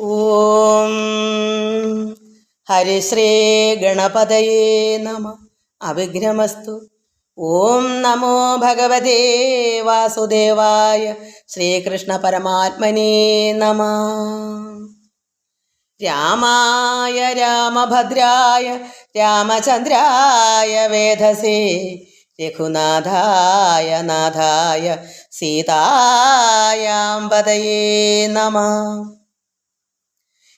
ഓം. ഹരിശ്രീ ഗണപതയേ നമ. അവിഘ്നമസ്തു. ഓം നമോ ഭഗവതേ വാസുദേവായ ശ്രീകൃഷ്ണ പരമാത്മനേ നമ. രാമായ രാമഭദ്രായ രാമചന്ദ്രായ വേധസേ രഘുനാഥായ നാഥായ സീതായാമ്പതയേ നമ.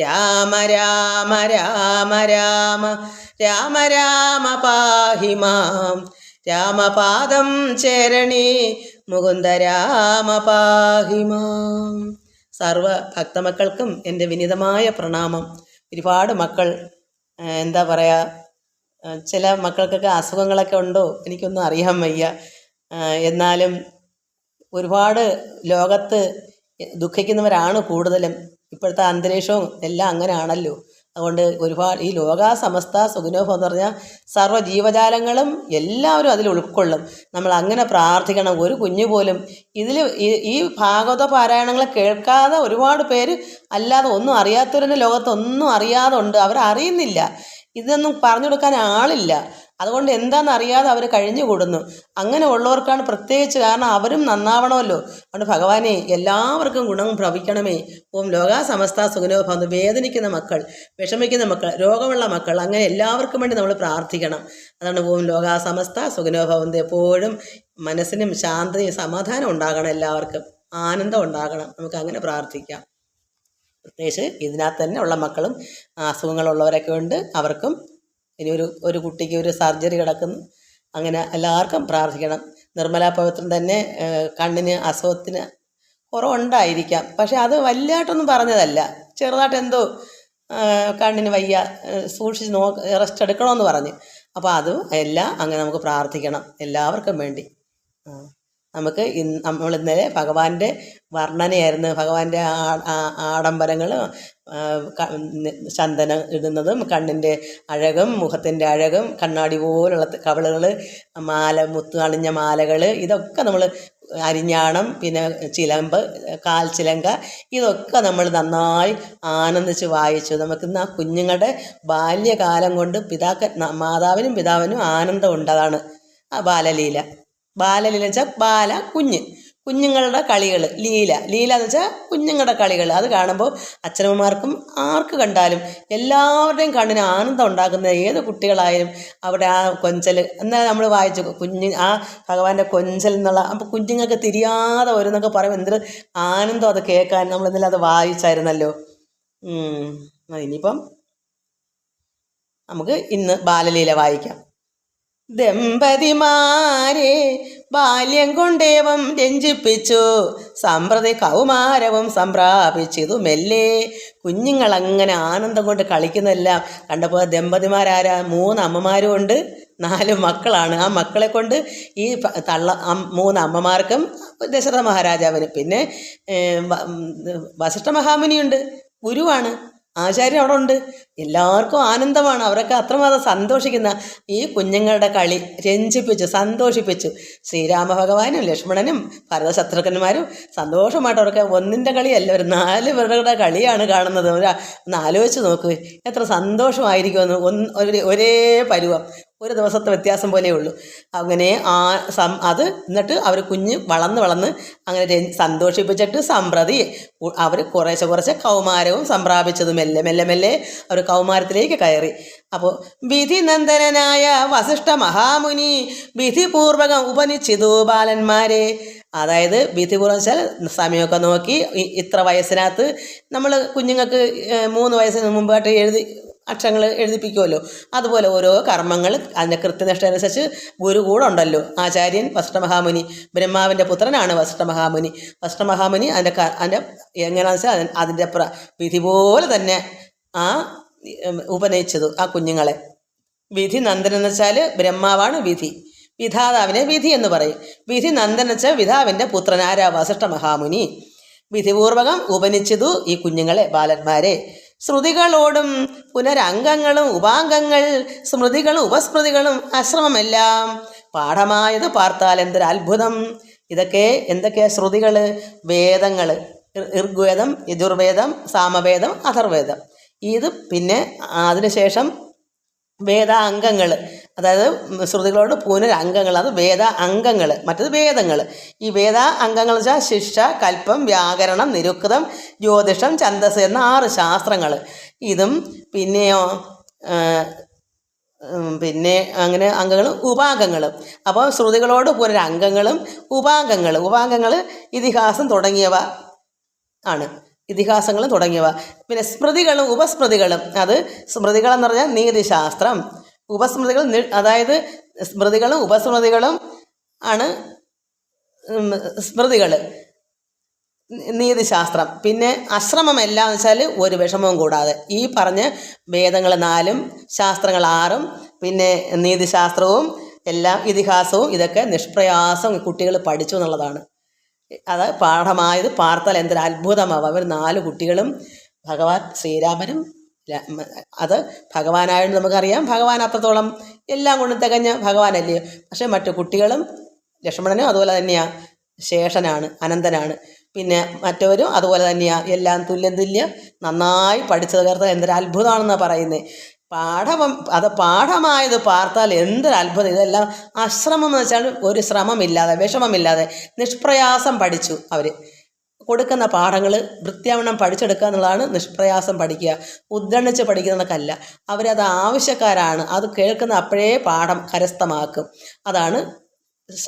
രാമ രാമ രാമ രാമ രാമ രാമ പാഹി മാം. രാമപാദം ചേരണി മുകുന്ദ രാമ പാഹി മാം. സർവ ഭക്തമക്കൾക്കും എന്റെ വിനിതമായ പ്രണാമം. ഒരുപാട് മക്കൾ എന്താ പറയുക ചില മക്കൾക്കൊക്കെ അസുഖങ്ങളൊക്കെ ഉണ്ടോ? എനിക്കൊന്നും അറിയാൻ വയ്യ. എന്നാലും ഒരുപാട് ലോകത്ത് ദുഃഖിക്കുന്നവരാണ് കൂടുതലും. ഇപ്പോഴത്തെ അന്തരീക്ഷവും എല്ലാം അങ്ങനെയാണല്ലോ. അതുകൊണ്ട് ഒരുപാട് ഈ ലോകാസമസ്ത സുഖനോഭം എന്ന് പറഞ്ഞാൽ സർവ ജീവജാലങ്ങളും എല്ലാവരും അതിൽ ഉൾക്കൊള്ളും. നമ്മൾ അങ്ങനെ പ്രാർത്ഥിക്കണം. ഒരു കുഞ്ഞു പോലും ഇതിൽ ഈ ഭാഗവത പാരായണങ്ങൾ കേൾക്കാതെ ഒരുപാട് പേര് അല്ലാതെ ഒന്നും അറിയാത്തവരുടെ ലോകത്തൊന്നും അറിയാതെ ഉണ്ട്. അവരറിയുന്നില്ല. ഇതൊന്നും പറഞ്ഞു കൊടുക്കാൻ ആളില്ല. അതുകൊണ്ട് എന്താണെന്ന് അറിയാതെ അവർ കഴിഞ്ഞു കൂടുന്നു അങ്ങനെ ഉള്ളവർക്കാണ് പ്രത്യേകിച്ച് കാരണം അവരും നന്നാവണമല്ലോ. അതുകൊണ്ട് ഭഗവാനെ എല്ലാവർക്കും ഗുണം ഭ്രവിക്കണമേ ഓം ലോകാ സമസ്ത സുഖനോഭവം വേദനിക്കുന്ന മക്കൾ വിഷമിക്കുന്ന മക്കൾ രോഗമുള്ള മക്കൾ അങ്ങനെ എല്ലാവർക്കും വേണ്ടി നമ്മൾ പ്രാർത്ഥിക്കണം. അതാണ് ഓം ലോകാ സമസ്ത സുഖനോഭവന്ത് എപ്പോഴും മനസ്സിനും ശാന്തതയും സമാധാനം ഉണ്ടാകണം എല്ലാവർക്കും. ആനന്ദം ഉണ്ടാകണം. നമുക്ക് അങ്ങനെ പ്രാർത്ഥിക്കാം. പ്രത്യേകിച്ച് ഇതിനകത്ത് തന്നെ ഉള്ള മക്കളും അസുഖങ്ങളുള്ളവരൊക്കെ ഉണ്ട്. അവർക്കും ഇനി ഒരു ഒരു കുട്ടിക്ക് ഒരു സർജറി കിടക്കുന്നു. അങ്ങനെ എല്ലാവർക്കും പ്രാർത്ഥിക്കണം. നിർമ്മലാ പവിത്രൻ തന്നെ കണ്ണിന് അസുഖത്തിന് കുറവുണ്ടായിരിക്കാം. പക്ഷെ അത് വലുതായിട്ടൊന്നും പറഞ്ഞതല്ല. ചെറുതായിട്ട് എന്തോ കണ്ണിന് വയ്യ സൂക്ഷിച്ച് നോ റെസ്റ്റ് എടുക്കണമെന്ന് പറഞ്ഞ്. അപ്പോൾ അതും എല്ലാം അങ്ങനെ നമുക്ക് പ്രാർത്ഥിക്കണം. എല്ലാവർക്കും വേണ്ടി. നമുക്ക് നമ്മൾ ഇന്നലെ ഭഗവാന്റെ വർണനയായിരുന്നു. ഭഗവാന്റെ ആഡംബരങ്ങൾ ചന്ദനം ഇടുന്നതും കണ്ണിന്റെ അഴകും മുഖത്തിന്റെ അഴകും കണ്ണാടി പോലുള്ള കവളുകൾ മാല മുത്തു അണിഞ്ഞ മാലകൾ ഇതൊക്കെ നമ്മൾ അരിഞ്ഞാണം പിന്നെ ചിലമ്പ് കാൽ ചിലങ്ക ഇതൊക്കെ നമ്മൾ നന്നായി ആനന്ദിച്ച് വായിച്ചു. നമുക്കിന്ന് ആ കുഞ്ഞുങ്ങളുടെ ബാല്യകാലം കൊണ്ട് പിതാക്ക മാതാവിനും പിതാവിനും ആനന്ദം ഉണ്ടതാണ് ആ ബാലലീല. ബാലലീല വെച്ചാൽ ബാല കുഞ്ഞ്. കുഞ്ഞുങ്ങളുടെ കളികൾ ലീല. ലീല എന്ന് വെച്ചാൽ കുഞ്ഞുങ്ങളുടെ കളികൾ അത് കാണുമ്പോൾ അച്ഛനമ്മമാർക്കും ആർക്ക് കണ്ടാലും എല്ലാവരുടെയും കണ്ണിന് ആനന്ദം ഉണ്ടാക്കുന്ന ഏത് കുട്ടികളായാലും അവിടെ ആ കൊഞ്ചൽ എന്നാൽ നമ്മൾ വായിച്ചു കുഞ്ഞു ആ ഭഗവാന്റെ കൊഞ്ചൽ എന്നുള്ള അപ്പോൾ കുഞ്ഞുങ്ങൾക്ക് തിരിയാതെ വരുന്നൊക്കെ പറയുമ്പോൾ എന്തൊരു ആനന്ദം അത് കേൾക്കാൻ നമ്മൾ ഇന്നലെ അത് വായിച്ചായിരുന്നല്ലോ. ഇനിയിപ്പം നമുക്ക് ഇന്ന് ബാലലീല വായിക്കാം. ദമ്പതിമാരെ ബാല്യം കൊണ്ടേവം രഞ്ജിപ്പിച്ചു. സമ്പ്രതി കൗമാരവും സംപ്രാപിച്ചിതു മെല്ലെ കുഞ്ഞുങ്ങളങ്ങനെ ആനന്ദം കൊണ്ട് കളിക്കുന്നതെല്ലാം കണ്ടപ്പോൾ ദമ്പതിമാരാരാ? മൂന്ന് അമ്മമാരും ഉണ്ട് നാല് മക്കളാണ്. ആ മക്കളെ കൊണ്ട് ഈ തള്ള മൂന്ന് അമ്മമാർക്കും ദശരഥ മഹാരാജാവിന് പിന്നെ വസിഷ്ഠ മഹാമുനിയുണ്ട്. ഗുരുവാണ്. ആചാര്യൻ അവിടെ ഉണ്ട് എല്ലാവർക്കും ആനന്ദമാണ്. അവരൊക്കെ അത്രമാത്രം സന്തോഷിക്കുന്ന ഈ കുഞ്ഞുങ്ങളുടെ കളി രഞ്ജിപ്പിച്ചു സന്തോഷിപ്പിച്ചു. ശ്രീരാമ ഭഗവാനും ലക്ഷ്മണനും ഭരതശത്രുഘ്നന്മാരും സന്തോഷമായിട്ട് അവർക്ക് ഒന്നിന്റെ കളിയല്ല ഒരു നാല് പേരുടെ കളിയാണ് കാണുന്നത്. ഒരു ഒന്ന് ആലോചിച്ച് നോക്ക് എത്ര സന്തോഷമായിരിക്കുമെന്ന്. ഒന്ന് ഒരേ പരുവം. ഒരു ദിവസത്തെ വ്യത്യാസം പോലേ ഉള്ളൂ. അങ്ങനെ ആ സം അത് എന്നിട്ട് അവർ കുഞ്ഞ് വളർന്ന് വളർന്ന് അങ്ങനെ സന്തോഷിപ്പിച്ചിട്ട് സമ്പ്രതി അവർ കുറേശ്ശെ കുറച്ച് കൗമാരവും സംപ്രാപിച്ചത് മെല്ലെ മെല്ലെ മെല്ലെ അവർ കൗമാരത്തിലേക്ക് കയറി. അപ്പോൾ വിധി നന്ദനായ വസിഷ്ഠ മഹാമുനി വിധിപൂർവകം ഉപനിച്ചിതു ബാലന്മാരെ. അതായത് വിധി വെച്ചാൽ സമയമൊക്കെ നോക്കി ഇത്ര വയസ്സിനകത്ത് നമ്മൾ കുഞ്ഞുങ്ങൾക്ക് മൂന്ന് വയസ്സിന് മുമ്പായിട്ട് എഴുതി അക്ഷരങ്ങൾ എഴുതിപ്പിക്കുമല്ലോ അതുപോലെ ഓരോ കർമ്മങ്ങൾ അതിന്റെ കൃത്യനിഷ്ഠ അനുസരിച്ച് ഗുരു കൂടെ ഉണ്ടല്ലോ. ആചാര്യൻ വസ്ത്രമഹാമുനി ബ്രഹ്മാവിന്റെ പുത്രനാണ് വസ്ത്രമഹാമുനി വസ്ത്രമഹാമുനി അതിന്റെ അതിന്റെ എങ്ങനെയാണെന്ന് വെച്ചാൽ അതിന്റെ പ്ര വിധി പോലെ തന്നെ ആ ഉപനയിച്ചത് ആ കുഞ്ഞുങ്ങളെ. വിധി നന്ദൻ എന്ന് വെച്ചാൽ ബ്രഹ്മാവാണ് വിധി. വിധാതാവിനെ വിധി എന്ന് പറയും. വിധി നന്ദൻ വെച്ചാൽ വിധാവിന്റെ പുത്രനാരാ വസിഷ്ഠ മഹാമുനി വിധിപൂർവകം ഉപനിച്ചതു ഈ കുഞ്ഞുങ്ങളെ ബാലന്മാരെ. ശ്രുതികളോടും പുനരംഗങ്ങളും ഉപാംഗങ്ങൾ സ്മൃതികളും ഉപസ്മൃതികളും അശ്രമമെല്ലാം പാഠമായത് പാർത്താൽ എന്തൊരു അത്ഭുതം ഇതൊക്കെ എന്തൊക്കെയാ ശ്രുതികൾ വേദങ്ങൾ ഋഗ്വേദം യജുർവേദം സാമവേദം അഥർവേദം. ഇത് പിന്നെ അതിനുശേഷം വേദ അംഗങ്ങൾ അതായത് ശ്രുതികളോട് പുനരംഗങ്ങൾ അത് വേദ അംഗങ്ങൾ മറ്റത് വേദങ്ങൾ ഈ വേദ അംഗങ്ങൾ വെച്ചാൽ ശിക്ഷ കൽപ്പം വ്യാകരണം നിരുക്തം ജ്യോതിഷം ഛന്ദസ് എന്ന ആറ് ശാസ്ത്രങ്ങൾ ഇതും പിന്നെയോ പിന്നെ അങ്ങനെ അംഗങ്ങൾ ഉപാംഗങ്ങളും. അപ്പോൾ ശ്രുതികളോട് പുനരംഗങ്ങളും ഉപാംഗങ്ങൾ ഉപാംഗങ്ങൾ ഇതിഹാസം തുടങ്ങിയവ ആണ്. ഇതിഹാസങ്ങളും തുടങ്ങിയവ. പിന്നെ സ്മൃതികളും ഉപസ്മൃതികളും. അത് സ്മൃതികളെന്ന് പറഞ്ഞാൽ നീതിശാസ്ത്രം. ഉപസ്മൃതികൾ അതായത് സ്മൃതികളും ഉപസ്മൃതികളും ആണ് സ്മൃതികൾ. നീതിശാസ്ത്രം. പിന്നെ അശ്രമം എല്ലാം എന്ന് വെച്ചാൽ ഒരു വിഷമവും കൂടാതെ. ഈ പറഞ്ഞ് വേദങ്ങൾ നാലും ശാസ്ത്രങ്ങൾ ആറും പിന്നെ നീതിശാസ്ത്രവും എല്ലാം ഇതിഹാസവും ഇതൊക്കെ നിഷ്പ്രയാസം കുട്ടികൾ പഠിച്ചു എന്നുള്ളതാണ്. അത് പാഠമായത് പാർത്താൽ എന്തൊരു അത്ഭുതമാവും. അവർ നാല് കുട്ടികളും ഭഗവാൻ ശ്രീരാമനും അത് ഭഗവാനായെന്ന് നമുക്കറിയാം. ഭഗവാൻ അത്രത്തോളം എല്ലാം കൊണ്ടും തികഞ്ഞ ഭഗവാനല്ലേ? പക്ഷേ മറ്റു കുട്ടികളും ലക്ഷ്മണനും അതുപോലെ തന്നെയാണ് ശേഷനാണ് അനന്തനാണ്. പിന്നെ മറ്റവരും അതുപോലെ തന്നെയാണ് എല്ലാം തുല്യം തുല്യം നന്നായി പഠിച്ചു തകർത്ത എന്തൊരു അത്ഭുതമാണെന്നാണ് പറയുന്നത് പാഠം അത് പാഠമായത് പാർത്താൽ എന്തൊരു അത്ഭുതം ഇതെല്ലാം അശ്രമം എന്ന് വെച്ചാൽ ഒരു ശ്രമമില്ലാതെ വിഷമമില്ലാതെ നിഷ്പ്രയാസം പഠിച്ചു അവർ കൊടുക്കുന്ന പാഠങ്ങൾ വൃത്യാവണ്ണം പഠിച്ചെടുക്കുക എന്നുള്ളതാണ് നിഷ്പ്രയാസം പഠിക്കുക. ഉദ്ദണ്ണിച്ച് പഠിക്കുന്നതൊക്കെയല്ല. അവരത് ആവശ്യക്കാരാണ്. അത് കേൾക്കുന്ന അപ്പോഴേ പാഠം കരസ്ഥമാക്കും. അതാണ്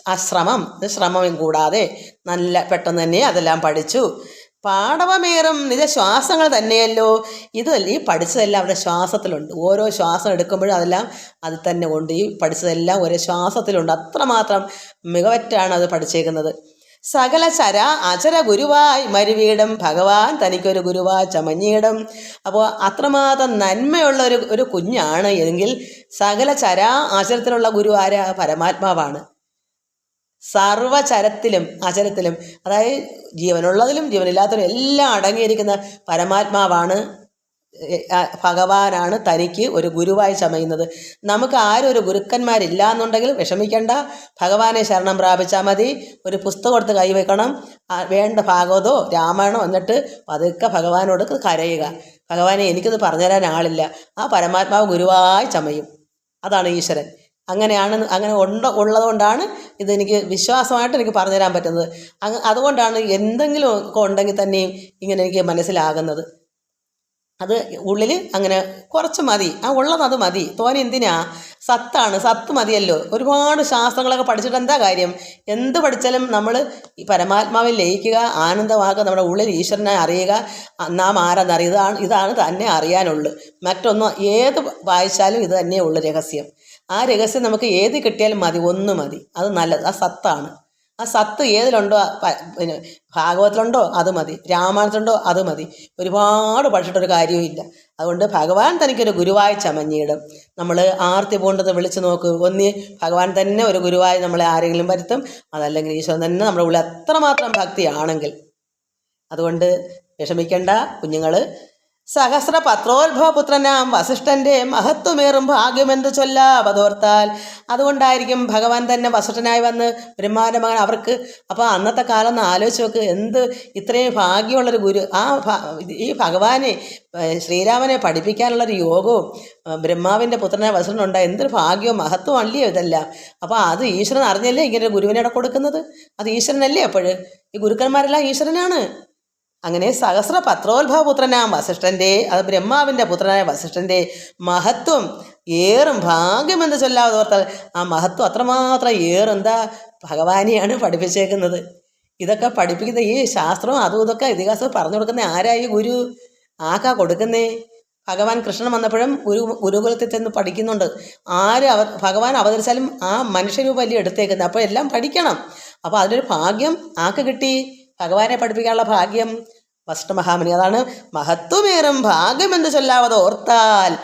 അശ്രമം. ശ്രമം ശ്രമം കൂടാതെ നല്ല പെട്ടെന്ന് തന്നെ അതെല്ലാം പഠിച്ചു. പാടവമേറും നിജ ശ്വാസങ്ങൾ തന്നെയല്ലോ. ഇതല്ല ഈ പഠിച്ചതെല്ലാം അവരുടെ ശ്വാസത്തിലുണ്ട്. ഓരോ ശ്വാസം എടുക്കുമ്പോഴും അതെല്ലാം അത് തന്നെ ഉണ്ട്. ഈ പഠിച്ചതെല്ലാം ഒരേ ശ്വാസത്തിലുണ്ട്. അത്രമാത്രം മികവറ്റാണ് അത് പഠിച്ചേക്കുന്നത്. സകല ചര അചര ഗുരുവായി മരുവീടും ഭഗവാൻ തനിക്കൊരു ഗുരുവാ ചമഞ്ഞീടും അപ്പോൾ അത്രമാത്രം നന്മയുള്ള ഒരു ഒരു കുഞ്ഞാണ് എങ്കിൽ സകല ചര അചരത്തിലുള്ള ഗുരു ആരാ? പരമാത്മാവാണ്. സർവചരത്തിലും അചരത്തിലും അതായത് ജീവനുള്ളതിലും ജീവനില്ലാത്തതിലും എല്ലാം അടങ്ങിയിരിക്കുന്ന പരമാത്മാവാണ് ഭഗവാനാണ് തനിക്ക് ഒരു ഗുരുവായി ചമയുന്നത്. നമുക്ക് ആരും ഒരു ഗുരുക്കന്മാരില്ല എന്നുണ്ടെങ്കിൽ വിഷമിക്കേണ്ട. ഭഗവാനെ ശരണം പ്രാപിച്ചാൽ മതി. ഒരു പുസ്തകം എടുത്ത് കൈവെക്കണം വേണ്ട ഭാഗവതോ രാമായണോ എന്നിട്ട് പതുക്കെ ഭഗവാനോട് കരയുക. ഭഗവാനെ എനിക്കത് പറഞ്ഞുതരാൻ ആളില്ല. ആ പരമാത്മാവ് ഗുരുവായി ചമയും. അതാണ് ഈശ്വരൻ. അങ്ങനെയാണ് അങ്ങനെ ഉണ്ട് ഉള്ളതുകൊണ്ടാണ് ഇതെനിക്ക് വിശ്വാസമായിട്ട് എനിക്ക് പറഞ്ഞു തരാൻ പറ്റുന്നത്. അങ്ങ് അതുകൊണ്ടാണ് എന്തെങ്കിലും ഒക്കെ ഉണ്ടെങ്കിൽ തന്നെയും ഇങ്ങനെ എനിക്ക് മനസ്സിലാകുന്നത്. അത് ഉള്ളിൽ അങ്ങനെ കുറച്ച് മതി. ആ ഉള്ളത് അത് മതി. തോനെ എന്തിനാ? സത്താണ്. സത്ത് മതിയല്ലോ. ഒരുപാട് ശാസ്ത്രങ്ങളൊക്കെ പഠിച്ചിട്ട് എന്താ കാര്യം? എന്ത് പഠിച്ചാലും നമ്മൾ ഈ പരമാത്മാവിൽ ലയിക്കുക ആനന്ദമാക്കുക നമ്മുടെ ഉള്ളിൽ ഈശ്വരനെ അറിയുക നാം ആരാന്നറിയുക ഇതാണ് ഇതാണ് തന്നെ അറിയാനുള്ളു. മറ്റൊന്നും ഏത് വായിച്ചാലും ഇത് തന്നെ ഉള്ളു രഹസ്യം. ആ രഹസ്യം നമുക്ക് ഏത് കിട്ടിയാലും മതി ഒന്ന് മതി. അത് നല്ലത് ആ സത്താണ്. ആ സത്ത് ഏതിലുണ്ടോ പിന്നെ ഭാഗവതത്തിലുണ്ടോ അത് മതി. രാമായണത്തിലുണ്ടോ അത് മതി. ഒരുപാട് പഠിച്ചിട്ടൊരു കാര്യവുമില്ല അതുകൊണ്ട് ഭഗവാൻ തനിക്കൊരു ഗുരുവായി ചമഞ്ഞിടും. നമ്മൾ ആർത്തി പൂണ്ടത് വിളിച്ചു നോക്ക്. ഒന്നി ഭഗവാൻ തന്നെ ഒരു ഗുരുവായി നമ്മളെ ആരെങ്കിലും വരുത്തും. അതല്ലെങ്കിൽ ഈശ്വരൻ തന്നെ നമ്മുടെ ഉള്ളിൽ അത്രമാത്രം ഭക്തിയാണെങ്കിൽ. അതുകൊണ്ട് വിഷമിക്കേണ്ട കുഞ്ഞുങ്ങൾ സഹസ്ര പത്രോത്ഭവപുത്രനാം വസിഷ്ഠന്റെ മഹത്വമേറും ഭാഗ്യമെന്ത് ചൊല്ലാവതോർത്താൽ അതുകൊണ്ടായിരിക്കും ഭഗവാൻ തന്നെ വസിഷ്ഠനായി വന്ന് ബ്രഹ്മാന്റെ മകൻ അവർക്ക്. അപ്പോൾ അന്നത്തെ കാലം ഒന്ന് ആലോചിച്ച് നോക്ക് എന്ത് ഇത്രയും ഭാഗ്യമുള്ളൊരു ഗുരു ആ ഈ ഭഗവാനെ ശ്രീരാമനെ പഠിപ്പിക്കാനുള്ളൊരു യോഗവും ബ്രഹ്മാവിന്റെ പുത്രനായ വസിഷ്ഠനുണ്ടായ എന്തൊരു ഭാഗ്യവും മഹത്വം അല്ലയോ ഇതെല്ലാം? അപ്പോൾ അത് ഈശ്വരൻ അറിഞ്ഞല്ലേ ഇങ്ങനെ ഗുരുവിനെ കൊടുക്കുന്നത്? അത് ഈശ്വരനല്ലേ അപ്പോൾ ഈ ഗുരുക്കന്മാരെല്ലാം ഈശ്വരനാണ്. അങ്ങനെ സഹസ്ര പത്രോത്ഭവപുത്രനാം വസിഷ്ഠന്റെ അത് ബ്രഹ്മാവിന്റെ പുത്രനായ വസിഷ്ഠന്റെ മഹത്വം ഏറും ഭാഗ്യമെന്ന് ചൊല്ലാതെ ഓർത്താൽ ആ മഹത്വം അത്രമാത്രം ഏറെന്താ ഭഗവാനെയാണ് പഠിപ്പിച്ചേക്കുന്നത്. ഇതൊക്കെ പഠിപ്പിക്കുന്ന ഈ ശാസ്ത്രവും അതും ഇതൊക്കെ ഇതിഹാസം പറഞ്ഞു കൊടുക്കുന്ന ആരായി ഗുരു? ആക്കാ കൊടുക്കുന്നേ? ഭഗവാൻ കൃഷ്ണൻ വന്നപ്പോഴും ഗുരു ഗുരുകുലത്തിൽ ചെന്ന് പഠിക്കുന്നുണ്ട്. ആര് അവ ഭഗവാൻ അവതരിച്ചാലും ആ മനുഷ്യരൂപല്ലേ എടുത്തേക്കുന്നത്. അപ്പോൾ എല്ലാം പഠിക്കണം. അപ്പോൾ അതിനൊരു ഭാഗ്യം ആക്ക് കിട്ടി? ഭഗവാനെ പഠിപ്പിക്കാനുള്ള ഭാഗ്യം വസിഷ്ഠ മഹാമുനി അതാണ് മഹത്വമേറും ഭാഗ്യമെന്ന് ചൊല്ലാവത് ഓർത്താൽ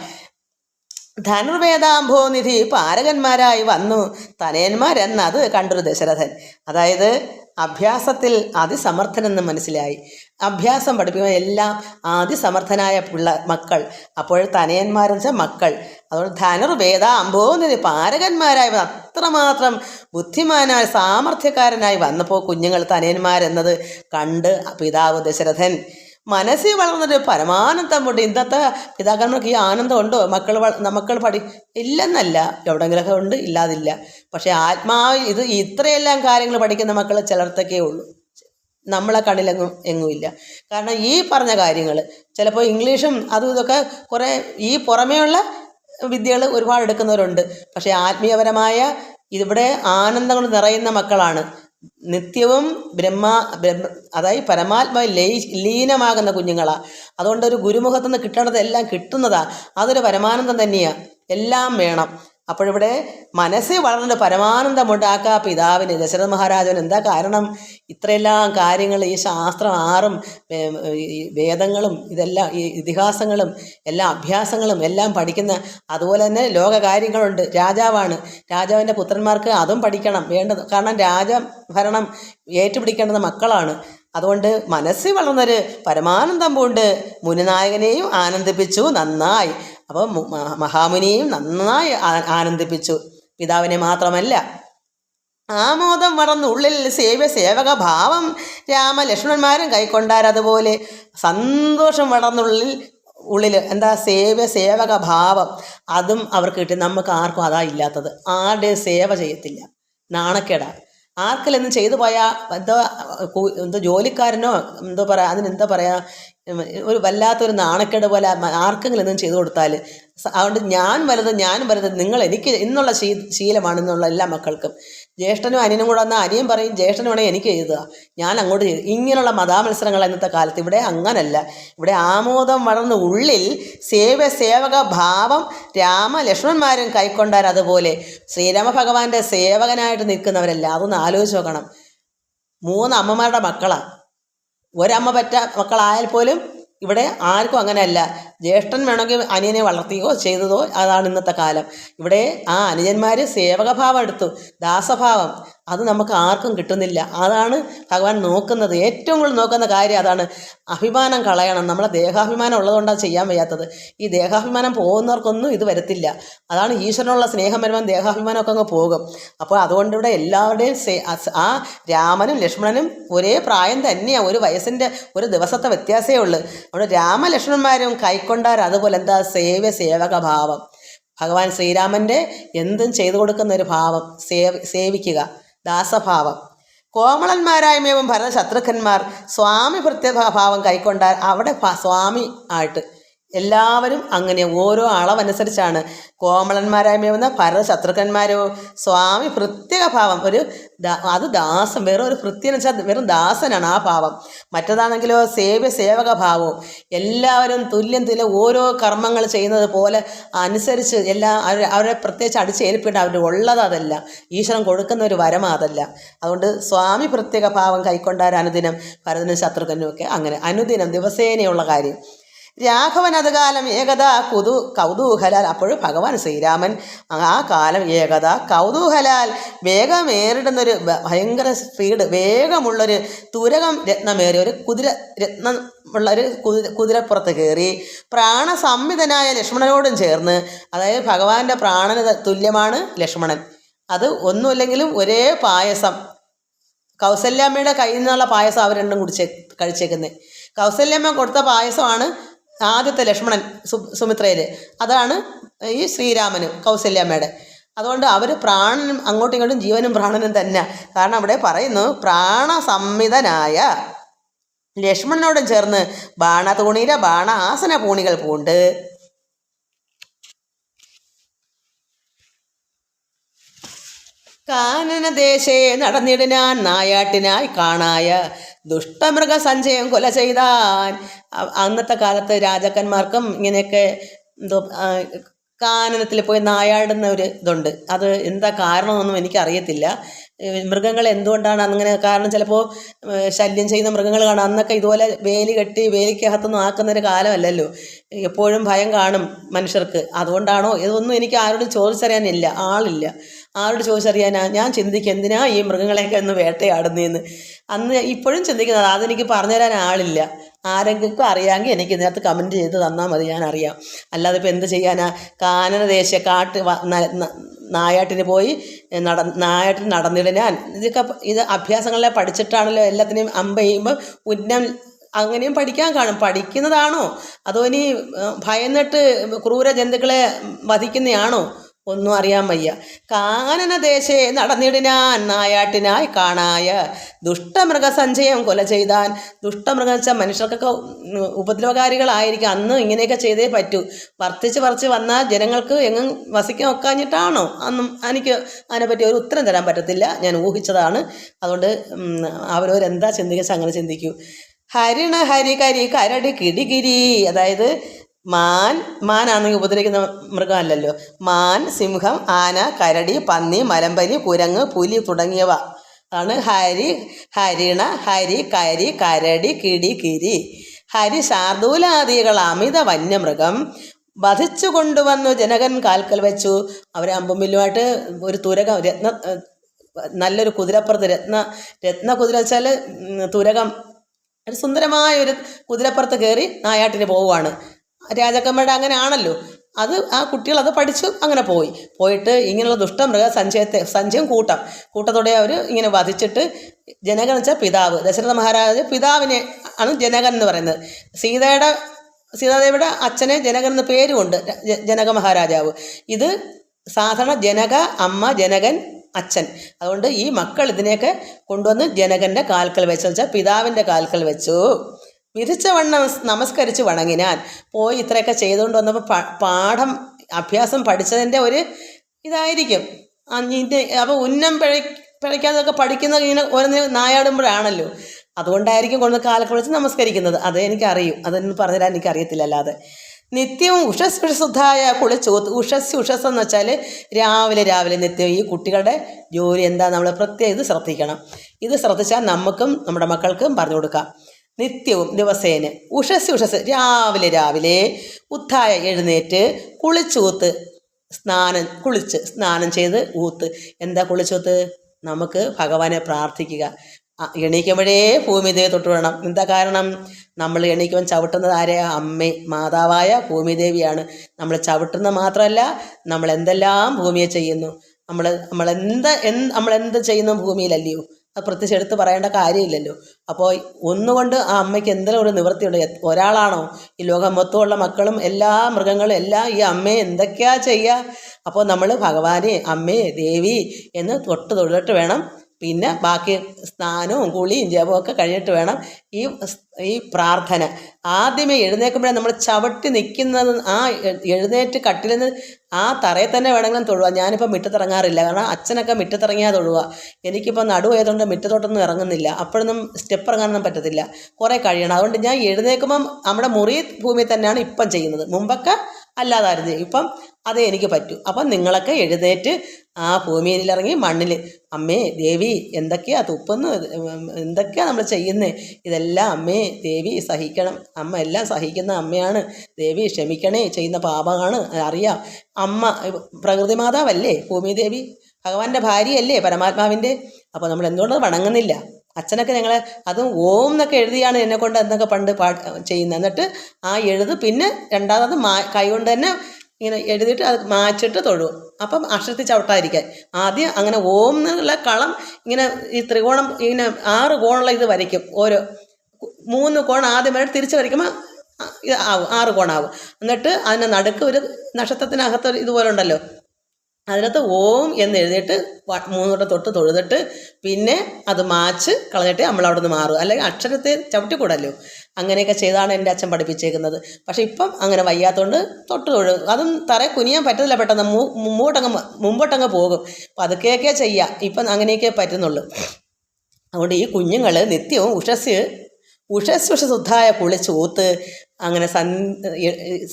ധനുർവേദാംഭോനിധി പാരകന്മാരായി വന്നു. തനയന്മാരെന്നത് കണ്ടൊരു ദശരഥൻ. അതായത് അഭ്യാസത്തിൽ അതിസമർത്ഥനെന്ന് മനസ്സിലായി. അഭ്യാസം പഠിപ്പിക്കുന്ന എല്ലാം ആദ്യ സമർത്ഥനായ പിള്ള മക്കൾ. അപ്പോൾ തനയന്മാരെന്ന് വെച്ചാൽ മക്കൾ. അതുകൊണ്ട് ധനുർവേദ അംഭോനിധി പാരകന്മാരായി. അത്രമാത്രം ബുദ്ധിമാനായ സാമർഥ്യക്കാരനായി വന്നപ്പോൾ കുഞ്ഞുങ്ങൾ തനയന്മാരെന്നത് കണ്ട് പിതാവ് ദശരഥൻ മനസ്സിൽ വളർന്നൊരു പരമാനന്ദമുണ്ട് ഇന്നത്തെ പിതാക്കന്മാർക്ക് ഈ ആനന്ദം ഉണ്ടോ? മക്കൾ മക്കൾ പഠി ഇല്ലെന്നല്ല. എവിടെങ്കിലൊക്കെ ഉണ്ട് ഇല്ലാതില്ല. പക്ഷേ ആത്മാവ് ഇത് ഇത്രയെല്ലാം കാര്യങ്ങൾ പഠിക്കുന്ന മക്കൾ ചിലർക്കൊക്കെ ഉള്ളൂ. നമ്മളെ കണ്ണിലെങ്ങും എങ്ങുമില്ല. കാരണം ഈ പറഞ്ഞ കാര്യങ്ങൾ ചിലപ്പോൾ ഇംഗ്ലീഷും അതും ഇതൊക്കെ കുറേ ഈ പുറമേയുള്ള വിദ്യകൾ ഒരുപാട് എടുക്കുന്നവരുണ്ട്. പക്ഷേ ആത്മീയപരമായ ഇവിടെ ആനന്ദങ്ങൾ നിറയുന്ന മക്കളാണ്. നിത്യവും ബ്രഹ്മ ബ്രഹ്മ അതായത് പരമാത്മാവ് ലയി ലീനമാകുന്ന കുഞ്ഞുങ്ങളാണ് അതുകൊണ്ട് ഒരു ഗുരുമുഖത്തു നിന്ന് കിട്ടേണ്ടത് എല്ലാം കിട്ടുന്നതാ. അതൊരു പരമാനന്ദം തന്നെയാണ് എല്ലാം വേണം. അപ്പോഴിവിടെ മനസ്സിൽ വളർന്നിട്ട് പരമാനന്ദമുണ്ടാക്കാ പിതാവിന് ദശരഥ മഹാരാജൻ എന്താ കാരണം? ഇത്രയെല്ലാം കാര്യങ്ങൾ ഈ ശാസ്ത്രം ആറും വേദങ്ങളും ഇതെല്ലാം ഈ ഇതിഹാസങ്ങളും എല്ലാ അഭ്യാസങ്ങളും എല്ലാം പഠിക്കുന്ന അതുപോലെ തന്നെ ലോക കാര്യങ്ങളുണ്ട് രാജാവാണ്. രാജാവിന്റെ പുത്രന്മാർക്ക് അതും പഠിക്കണം. വേണ്ടത് കാരണം രാജ ഭരണം ഏറ്റുപിടിക്കേണ്ടത് മക്കളാണ്. അതുകൊണ്ട് മനസ്സിൽ വളർന്നൊരു പരമാനന്ദം പൂണ്ട് മുനിനായകനെയും ആനന്ദിപ്പിച്ചു നന്നായി. അപ്പോൾ മഹാമുനിയും നന്നായി ആനന്ദിപ്പിച്ചു. പിതാവിനെ മാത്രമല്ല ആമോദം വളർന്ന് ഉള്ളിൽ സേവ്യ സേവക ഭാവം രാമ ലക്ഷ്മണന്മാരും കൈക്കൊണ്ടാരതുപോലെ സന്തോഷം വളർന്നുള്ളിൽ ഉള്ളിൽ എന്താ സേവ്യ സേവക ഭാവം? അതും അവർക്ക് കിട്ടി. നമുക്ക് ആർക്കും അതാ ഇല്ലാത്തത്. ആരുടെയും സേവ ചെയ്യത്തില്ല. നാണക്കേട. ആർക്കെങ്കിലും ചെയ്തു പോയാൽ എന്തോ എന്തോ ജോലിക്കാരനോ എന്തോ പറയാ അതിനെന്താ പറയാ ഒരു വല്ലാത്തൊരു നാണക്കേട് പോലെ ആർക്കെങ്കിലും എന്തും ചെയ്തു കൊടുത്താൽ അതുകൊണ്ട് ഞാൻ വലുത് ഞാൻ വലുത് നിങ്ങൾ എനിക്ക് ഇന്നുള്ള ശീ ശീലമാണെന്നുള്ള എല്ലാ മക്കൾക്കും. ജ്യേഷ്ഠനും അനിയനും കൂടെ വന്നാൽ അനിയൻ പറയും ജ്യേഷ്ഠനും വേണമെങ്കിൽ എനിക്ക് എഴുതുക. ഞാൻ അങ്ങോട്ട് ചെയ്തു ഇങ്ങനെയുള്ള മതാമത്സരങ്ങൾ ഇന്നത്തെ കാലത്ത് ഇവിടെ അങ്ങനല്ല. ഇവിടെ ആമോദം വളർന്ന ഉള്ളിൽ സേവ സേവക ഭാവം രാമ ലക്ഷ്മണന്മാരും കൈക്കൊണ്ടാൽ അതുപോലെ ശ്രീരാമ ഭഗവാന്റെ സേവകനായിട്ട് നിൽക്കുന്നവരല്ല അതൊന്ന് ആലോചിച്ച് നോക്കണം. മൂന്ന് അമ്മമാരുടെ മക്കളാണ് ഒരമ്മ പറ്റ മക്കളായാൽ പോലും ഇവിടെ ആർക്കും അങ്ങനെയല്ല. ജ്യേഷ്ഠൻ വേണമെങ്കിൽ അനിയനെ വളർത്തിയോ ചെയ്തതോ? അതാണ് ഇന്നത്തെ കാലം. ഇവിടെ ആ അനുജന്മാർ സേവകഭാവം എടുത്തു. ദാസഭാവം. അത് നമുക്ക് ആർക്കും കിട്ടുന്നില്ല. അതാണ് ഭഗവാൻ നോക്കുന്നത്. ഏറ്റവും കൂടുതൽ നോക്കുന്ന കാര്യം അതാണ് അഭിമാനം കളയണം. നമ്മളെ ദേഹാഭിമാനം ഉള്ളതുകൊണ്ടാണ് ചെയ്യാൻ വയ്യാത്തത്. ഈ ദേഹാഭിമാനം പോകുന്നവർക്കൊന്നും ഇത് വരത്തില്ല. അതാണ് ഈശ്വരനുള്ള സ്നേഹം വരുമ്പോൾ ദേഹാഭിമാനമൊക്കെ അങ്ങ് പോകും. അപ്പോൾ അതുകൊണ്ട് ഇവിടെ എല്ലാവരുടെയും ആ രാമനും ലക്ഷ്മണനും ഒരേ പ്രായം തന്നെയാണ് ഒരു വയസ്സിന്റെ ഒരു ദിവസത്തെ വ്യത്യാസമേ ഉള്ളൂ. അവിടെ രാമലക്ഷ്മണന്മാരും കൈക്കൊണ്ടാർ അതുപോലെ എന്താ? സേവ്യ സേവക ഭാവം. ഭഗവാൻ ശ്രീരാമന്റെ എന്തും ചെയ്തു കൊടുക്കുന്ന ഒരു ഭാവം. സേവ സേവിക്കുക. ദാസഭാവം. കോമളന്മാരായ്മയും ഭരണശത്രുക്കന്മാർ സ്വാമി പ്രത്യഭാവം കൈക്കൊണ്ടാൽ അവിടെ സ്വാമി ആയിട്ട് എല്ലാവരും അങ്ങനെ ഓരോ അളവനുസരിച്ചാണ്. കോമളന്മാരായ്മയെന്ന ഭരത ശത്രുക്കന്മാരോ സ്വാമി പ്രത്യേക ഭാവം ഒരു അത് ദാസം വെറും ഒരു എന്ന് വെച്ചാൽ വെറും ദാസനാണ് ആ ഭാവം. മറ്റതാണെങ്കിലോ സേവ്യ സേവക ഭാവവും എല്ലാവരും തുല്യം തുല്യം ഓരോ കർമ്മങ്ങൾ ചെയ്യുന്നത് പോലെ അനുസരിച്ച് എല്ലാ അവരെ അവരെ പ്രത്യേകിച്ച് അടിച്ചേൽപ്പിട്ട് അവരുടെ ഉള്ളത് അതല്ല. ഈശ്വരൻ കൊടുക്കുന്ന ഒരു വരം അതല്ല. അതുകൊണ്ട് സ്വാമി പ്രത്യേക ഭാവം കൈക്കൊണ്ടാൽ അനുദിനം ഭരതനും ശത്രുഘ്നും ഒക്കെ അങ്ങനെ. അനുദിനം ദിവസേനയുള്ള കാര്യം. രാഘവൻ അത് കാലം ഏകത കുതു കൗതൂഹലാൽ. അപ്പോഴും ഭഗവാൻ ശ്രീരാമൻ ആ കാലം ഏകത കൗതൂഹലാൽ. വേഗമേറിടുന്നൊരു ഭയങ്കര സ്പീഡ് വേഗമുള്ളൊരു തുരകം രത്നമേറി ഒരു കുതിര രത്നം ഉള്ള ഒരു കുതിര കുതിരപ്പുറത്ത് കയറി പ്രാണസംവിധനായ ലക്ഷ്മണനോടും ചേർന്ന് അതായത് ഭഗവാന്റെ പ്രാണന് തുല്യമാണ് ലക്ഷ്മണൻ. അത് ഒന്നുമില്ലെങ്കിലും ഒരേ പായസം. കൗസല്യാമ്മയുടെ കയ്യിൽ നിന്നുള്ള പായസം അവർ രണ്ടും കുടിച്ചേ കഴിച്ചേക്കുന്നത് കൗസല്യമ്മ കൊടുത്ത പായസമാണ് ആദ്യത്തെ ലക്ഷ്മണൻ സു സുമിത്രയിൽ അതാണ് ഈ ശ്രീരാമന് കൗസല്യമ്മയുടെ. അതുകൊണ്ട് അവർ പ്രാണനും അങ്ങോട്ടും ഇങ്ങോട്ടും ജീവനും പ്രാണനും തന്നെ കാരണം അവിടെ പറയുന്നു പ്രാണസംമിതനായ ലക്ഷ്മണനോടും ചേർന്ന് ബാണതൂണിയിലെ ബാണ ആസന പൂണികൾ പൂണ്ട്. കാനനദേശേ നടന്നിടിനാൻ നായാട്ടിനായി കാണായ ദുഷ്ടമൃഗ സഞ്ചയം കൊല ചെയ്താൻ. അന്നത്തെ കാലത്ത് രാജാക്കന്മാർക്കും ഇങ്ങനെയൊക്കെ എന്തോ കാനനത്തിൽ പോയി നായാടുന്ന ഒരു ഇതുണ്ട്. അത് എന്താ കാരണമൊന്നും എനിക്കറിയത്തില്ല. മൃഗങ്ങൾ എന്തുകൊണ്ടാണ് അങ്ങനെ കാരണം ചിലപ്പോൾ ശല്യം ചെയ്യുന്ന മൃഗങ്ങൾ കാണാം. അന്നൊക്കെ ഇതുപോലെ വേലി കെട്ടി വേലിക്കകത്തൊന്നും ആക്കുന്നൊരു കാലമല്ലല്ലോ. എപ്പോഴും ഭയം കാണും മനുഷ്യർക്ക്. അതുകൊണ്ടാണോ? ഇതൊന്നും എനിക്ക് ആരോടും ചോദിച്ചറിയാനില്ല. ആളില്ല. ആരോട് ചോദിച്ചറിയാനാ? ഞാൻ ചിന്തിക്കും എന്തിനാ ഈ മൃഗങ്ങളെയൊക്കെ ഒന്ന് വേട്ടയാടുന്നതെന്ന് അന്ന് ഇപ്പോഴും ചിന്തിക്കുന്നത് അതെനിക്ക് പറഞ്ഞുതരാൻ ആളില്ല. ആരെങ്കിലും അറിയാമെങ്കിൽ എനിക്ക് ഇതിനകത്ത് കമന്റ് ചെയ്ത് തന്നാൽ മതി ഞാൻ അറിയാം. അല്ലാതെ ഇപ്പോൾ എന്ത് ചെയ്യാനാ? കാനന ദേശീയ കാട്ട് നായാട്ടിന് പോയി നട നായാട്ടിന് നടന്നിടാൻ ഇതൊക്കെ ഇത് അഭ്യാസങ്ങളെ പഠിച്ചിട്ടാണല്ലോ എല്ലാത്തിനെയും അമ്പ ചെയ്യുമ്പോൾ ഉന്നം അങ്ങനെയും പഠിക്കാൻ കാണും. പഠിക്കുന്നതാണോ? അതോ ഇനി ഭയന്നിട്ട് ക്രൂര ജന്തുക്കളെ വധിക്കുന്നതാണോ ഒന്നും അറിയാൻ വയ്യ. കാനനദേശേ നടന്നിടിനാൻ നായാട്ടിനായി കാണായ. ദുഷ്ടമൃഗസഞ്ചയം കൊല ചെയ്താൻ. ദുഷ്ടമൃഗം വെച്ചാൽ മനുഷ്യർക്കൊക്കെ ഉപദ്രവകാരികളായിരിക്കും. അന്ന് ഇങ്ങനെയൊക്കെ ചെയ്തേ പറ്റൂ. വർത്തിച്ച് വർദ്ധിച്ച് വന്നാൽ ജനങ്ങൾക്ക് എങ്ങും വസിക്കാൻ ഒക്കാഞ്ഞിട്ടാണോ? അന്നും എനിക്ക് അതിനെപ്പറ്റി ഒരു ഉത്തരം തരാൻ പറ്റത്തില്ല. ഞാൻ ഊഹിച്ചതാണ്. അതുകൊണ്ട് അവരവരെന്താ ചിന്തിക്കുക? അങ്ങനെ ചിന്തിക്കൂ. ഹരിണ ഹരി കരി കരടി കിടികിരി. അതായത് മാൻ മാനാണെങ്കിൽ ഉപദ്രവിക്കുന്ന മൃഗമല്ലല്ലോ. മാൻ സിംഹം ആന കരടി പന്നി മലമ്പനി കുരങ്ങ് പുലി തുടങ്ങിയവ. ആണ് ഹരി ഹരിണ ഹരി കരി കരടി കിടി കിരി. ഹരി ശാർദൂലാദികൾ അമിത വന്യമൃഗം. വധിച്ചു കൊണ്ടുവന്നു ജനകൻ കാൽക്കൽ വെച്ചു. അവരെ അമ്പുമില്ലുമായിട്ട് ഒരു തുരകം രത്ന നല്ലൊരു കുതിരപ്പുറത്ത് രത്ന രത്ന കുതിര വെച്ചാൽ തുരകം. ഒരു സുന്ദരമായ ഒരു കുതിരപ്പുറത്ത് കയറി നായാട്ടിന് പോവുകയാണ്. രാജാക്കന്മാരുടെ അങ്ങനെ ആണല്ലോ അത് ആ കുട്ടികൾ അത് പഠിച്ചു അങ്ങനെ പോയി. പോയിട്ട് ഇങ്ങനെയുള്ള ദുഷ്ടമൃഗ സഞ്ചയത്തെ സഞ്ചയം കൂട്ടം കൂട്ടത്തോടെ അവർ ഇങ്ങനെ വധിച്ചിട്ട് ജനകൻ വെച്ചാൽ പിതാവ് ദശരഥ മഹാരാജ പിതാവിനെ ആണ് ജനകൻ എന്ന് പറയുന്നത്. സീതയുടെ സീതാദേവിയുടെ അച്ഛനെ ജനകൻ എന്ന പേരുമുണ്ട് ജനക മഹാരാജാവ്. ഇത് സാധാരണ ജനക അമ്മ ജനകൻ അച്ഛൻ. അതുകൊണ്ട് ഈ മക്കൾ ഇതിനെയൊക്കെ കൊണ്ടുവന്ന് ജനകന്റെ കാൽക്കൽ വെച്ചു വെച്ചാൽ പിതാവിന്റെ കാൽക്കൽ വെച്ചു. വിധിച്ച വണ്ണം നമസ്കരിച്ച് വണങ്ങിനാൻ പോയി ഇത്രയൊക്കെ ചെയ്തുകൊണ്ട് വന്നപ്പോൾ പാഠം അഭ്യാസം പഠിച്ചതിന്റെ ഒരു ഇതായിരിക്കും. ഇതിന്റെ അപ്പോൾ ഉന്നം പിഴ പിഴയ്ക്കാതൊക്കെ പഠിക്കുന്ന ഇങ്ങനെ ഓരോ നായാടുമ്പോഴാണല്ലോ. അതുകൊണ്ടായിരിക്കും കൊണ്ട് കാലൊക്കെ നമസ്കരിക്കുന്നത്. അത് എനിക്കറിയും. അതൊന്നും പറഞ്ഞുതരാൻ എനിക്കറിയത്തില്ല അല്ലാതെ. നിത്യവും ഉഷസ് ഉഷസുദ്ധായ കുളിച്ച് ഉഷസ് ഉഷസ് എന്ന് വെച്ചാൽ രാവിലെ രാവിലെ നിത്യം ഈ കുട്ടികളുടെ ജോലി എന്താ നമ്മൾ പ്രത്യേകം ഇത് ശ്രദ്ധിക്കണം. ഇത് ശ്രദ്ധിച്ചാൽ നമുക്കും നമ്മുടെ മക്കൾക്കും പറഞ്ഞു കൊടുക്കാം. നിത്യവും ദിവസേന. ഉഷസ് ഉഷസ്. രാവിലെ രാവിലെ ഉത്തായ എഴുന്നേറ്റ് കുളിച്ചൂത്ത് സ്നാനം കുളിച്ച് സ്നാനം ചെയ്ത് ഊത്ത്. എന്താ കുളിച്ചൂത്ത്? നമുക്ക് ഭഗവാനെ പ്രാർത്ഥിക്കുക. എണീക്കുമ്പോഴേ ഭൂമിദേവി തൊട്ട് വേണം എന്താ കാരണം? നമ്മൾ എണീക്കുമ്പോൾ ചവിട്ടുന്നത് ആരെയാ അമ്മ മാതാവായ ഭൂമിദേവിയാണ് നമ്മൾ ചവിട്ടുന്ന മാത്രമല്ല നമ്മൾ എന്തെല്ലാം ഭൂമിയെ ചെയ്യുന്നു? നമ്മൾ നമ്മൾ എന്ത് എന്ത് നമ്മൾ എന്ത് ചെയ്യുന്ന ഭൂമിയിലല്ലയോ? അത് പ്രത്യേകിച്ച് എടുത്ത് പറയേണ്ട കാര്യമില്ലല്ലോ. അപ്പോൾ ഒന്നുകൊണ്ട് ആ അമ്മയ്ക്ക് എന്തെങ്കിലും ഒരു നിവൃത്തിയുണ്ട്? ഒരാളാണോ? ഈ ലോകം മൊത്തമുള്ള മക്കളും എല്ലാ മൃഗങ്ങളും എല്ലാം ഈ അമ്മയെ എന്തൊക്കെയാ ചെയ്യുക അപ്പോൾ നമ്മൾ ഭഗവാനെ അമ്മേ ദേവി എന്ന് തൊട്ട് തൊഴിലിട്ട് വേണം പിന്നെ ബാക്കി സ്നാനവും കുളിയും ജപവും ഒക്കെ കഴിഞ്ഞിട്ട് വേണം ഈ ഈ പ്രാർത്ഥന. ആദ്യമേ എഴുന്നേൽക്കുമ്പോഴേ നമ്മൾ ചവിട്ടി നിൽക്കുന്നത്. ആ എഴുന്നേറ്റ് കട്ടിൽ നിന്ന് ആ തറയിൽ തന്നെ വേണമെങ്കിലും തൊഴുക ഞാനിപ്പോൾ മിറ്റത്തിറങ്ങാറില്ല. കാരണം അച്ഛനൊക്കെ മിറ്റത്തിറങ്ങിയാൽ തൊഴുക എനിക്കിപ്പോൾ നടുവായതുകൊണ്ട് മിറ്റത്തോട്ടൊന്നും ഇറങ്ങുന്നില്ല. അപ്പോഴൊന്നും സ്റ്റെപ്പ് ഇറങ്ങാനൊന്നും പറ്റത്തില്ല. കുറേ കഴിയണം. അതുകൊണ്ട് ഞാൻ എഴുന്നേൽക്കുമ്പം നമ്മുടെ മുറി ഭൂമിയിൽ തന്നെയാണ് ഇപ്പം ചെയ്യുന്നത്. മുമ്പൊക്കെ അല്ലാതായിരുന്നു. ഇപ്പം അതേ എനിക്ക് പറ്റൂ. അപ്പം നിങ്ങളൊക്കെ എഴുന്നേറ്റ് ആ ഭൂമിയിലിറങ്ങി മണ്ണിൽ അമ്മേ ദേവി എന്തൊക്കെയാ തുപ്പുന്നു? എന്തൊക്കെയാ നമ്മൾ ചെയ്യുന്നത് ഇതെല്ലാം അമ്മേ ദേവി സഹിക്കണം. അമ്മ എല്ലാം സഹിക്കുന്ന അമ്മയാണ്. ദേവി ക്ഷമിക്കണേ ചെയ്യുന്ന പാപമാണ്. അറിയാം. അമ്മ പ്രകൃതി മാതാവല്ലേ? ഭൂമി ദേവി ഭഗവാന്റെ ഭാര്യയല്ലേ പരമാത്മാവിന്റെ അപ്പോൾ നമ്മൾ എന്തുകൊണ്ട് വണങ്ങുന്നില്ല? അച്ഛനൊക്കെ ഞങ്ങളെ അതും ഓം എന്നൊക്കെ എഴുതിയാണ് എന്നെ കൊണ്ട് എന്നൊക്കെ പണ്ട് പാ ചെയ്യുന്നത്. എന്നിട്ട് ആ എഴുത് പിന്നെ രണ്ടാമത് മാ കൈകൊണ്ട് തന്നെ ഇങ്ങനെ എഴുതിയിട്ട് അത് മാച്ചിട്ട് തൊഴും. അപ്പം അക്ഷരത്തിൽ ചവിട്ടാതിരിക്കാൻ. ആദ്യം അങ്ങനെ ഓം എന്നുള്ള കളം ഇങ്ങനെ ഈ ത്രികോണം ഇങ്ങനെ ആറ് കോണുള്ള ഇത് വരയ്ക്കും. ഓരോ മൂന്ന് കോൺ ആദ്യം വരെ തിരിച്ച് വരയ്ക്കുമ്പോൾ ഇത് ആവും ആറ് കോണാവും. എന്നിട്ട് അതിന്റെ നടുക്ക് ഒരു നക്ഷത്രത്തിനകത്ത് ഇതുപോലെ ഉണ്ടല്ലോ. അതിനകത്ത് ഓം എന്ന് എഴുതിയിട്ട് വ- മൂന്ന് തൊട്ട് തൊട്ട് തൊഴുതിട്ട് പിന്നെ അത് മാച്ച് കളഞ്ഞിട്ട് നമ്മൾ അവിടെ നിന്ന് മാറും. അല്ലെങ്കിൽ അക്ഷരത്തെ ചവിട്ടിക്കൂടല്ലോ. അങ്ങനെയൊക്കെ ചെയ്താണ് എന്റെ അച്ഛൻ പഠിപ്പിച്ചേക്കുന്നത്. പക്ഷേ ഇപ്പം അങ്ങനെ വയ്യാത്തതുകൊണ്ട് തൊട്ട് തൊഴു. അതും തറ കുനിയാൻ പറ്റത്തില്ല പെട്ടെന്ന്. മുമ്പോട്ടങ്ങ് മുമ്പോട്ടങ്ങ് പോകും. പതുക്കെയൊക്കെ ചെയ്യാം. ഇപ്പം അങ്ങനെയൊക്കെ പറ്റുന്നുള്ളൂ. അതുകൊണ്ട് ഈ കുഞ്ഞുങ്ങൾ നിത്യവും ഉഷസ് ഉഷസ് കുളിച്ച് കുളിച്ചൂത്ത് അങ്ങനെ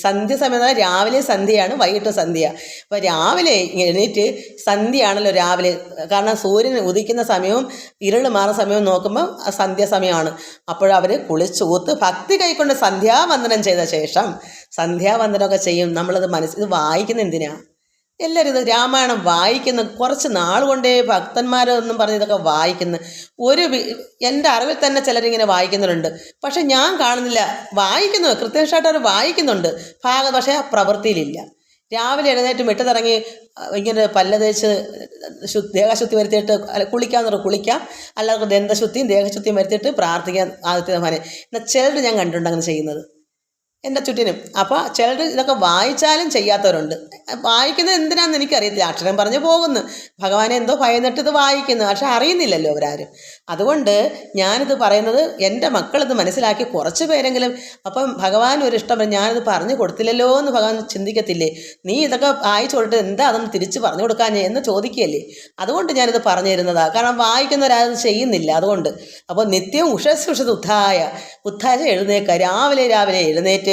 സന്ധ്യ സമയത്ത് രാവിലെ സന്ധ്യയാണ് വൈകിട്ട് സന്ധ്യ. അപ്പോൾ രാവിലെ എണീറ്റ് സന്ധ്യയാണല്ലോ രാവിലെ. കാരണം സൂര്യൻ ഉദിക്കുന്ന സമയവും ഇരുൾ മാറുന്ന സമയവും നോക്കുമ്പോൾ സന്ധ്യ സമയമാണ്. അപ്പോഴവർ കുളിച്ചൂത്ത് ഭക്തി കൈക്കൊണ്ട് സന്ധ്യാവന്ദനം ചെയ്ത ശേഷം സന്ധ്യാവന്ദനമൊക്കെ ചെയ്യും. നമ്മളത് മനസ്സിൽ വായിക്കുന്ന എന്തിനാ? എല്ലാവരും ഇത് രാമായണം വായിക്കുന്ന. കുറച്ച് നാൾ കൊണ്ടേ ഭക്തന്മാരെന്നും പറഞ്ഞ് ഇതൊക്കെ വായിക്കുന്ന. ഒരു എന്റെ അറിവിൽ തന്നെ ചിലരിങ്ങനെ വായിക്കുന്നവരുണ്ട്. പക്ഷെ ഞാൻ കാണുന്നില്ല. വായിക്കുന്നു. കൃത്യനിഷ്ഠമായിട്ട് അവർ വായിക്കുന്നുണ്ട്. ഭാഗ പക്ഷേ ആ പ്രവൃത്തിയിലില്ല. രാവിലെ എഴുന്നേറ്റ് മിട്ടത്തിറങ്ങി ഇങ്ങനെ പല്ല തേച്ച് ദേഹശുദ്ധി വരുത്തിയിട്ട് പറഞ്ഞാൽ കുളിക്കാം. അല്ലാതെ ദന്തശുദ്ധിയും ദേഹശുദ്ധിയും വരുത്തിയിട്ട് പ്രാർത്ഥിക്കാൻ ആദ്യത്തെ മനെ എന്നാൽ ചിലർ ഞാൻ കണ്ടിട്ടുണ്ട് അങ്ങനെ ചെയ്യുന്നത്. എന്റെ ചുറ്റിനും? അപ്പോൾ ചിലർ ഇതൊക്കെ വായിച്ചാലും ചെയ്യാത്തവരുണ്ട്. വായിക്കുന്നത് എന്തിനാന്ന് എനിക്കറിയത്തില്ല. അക്ഷരം പറഞ്ഞു പോകുന്നു. ഭഗവാനെ എന്തോ ഭയന്നിട്ട് ഇത് വായിക്കുന്നു. പക്ഷെ അറിയുന്നില്ലല്ലോ അവരാരും. അതുകൊണ്ട് ഞാനിത് പറയുന്നത് എന്റെ മക്കളിത് മനസ്സിലാക്കി കുറച്ച് പേരെങ്കിലും അപ്പം ഭഗവാൻ ഒരു ഇഷ്ടം ഞാനിത് പറഞ്ഞു കൊടുത്തില്ലല്ലോ എന്ന് ഭഗവാൻ ചിന്തിക്കത്തില്ലേ? നീ ഇതൊക്കെ വായിച്ചു കൊടുത്തിട്ട് എന്താ അതൊന്ന് തിരിച്ച് പറഞ്ഞു കൊടുക്കാൻ എന്ന് ചോദിക്കുകയല്ലേ? അതുകൊണ്ട് ഞാനിത് പറഞ്ഞു തരുന്നതാണ് കാരണം വായിക്കുന്നവരത് ചെയ്യുന്നില്ല അതുകൊണ്ട്. അപ്പോൾ നിത്യം ഉഷസ് ഉഷത് ഉദ്ധായ. ഉദ്ധായ എഴുന്നേക്കുക രാവിലെ രാവിലെ എഴുന്നേറ്റ്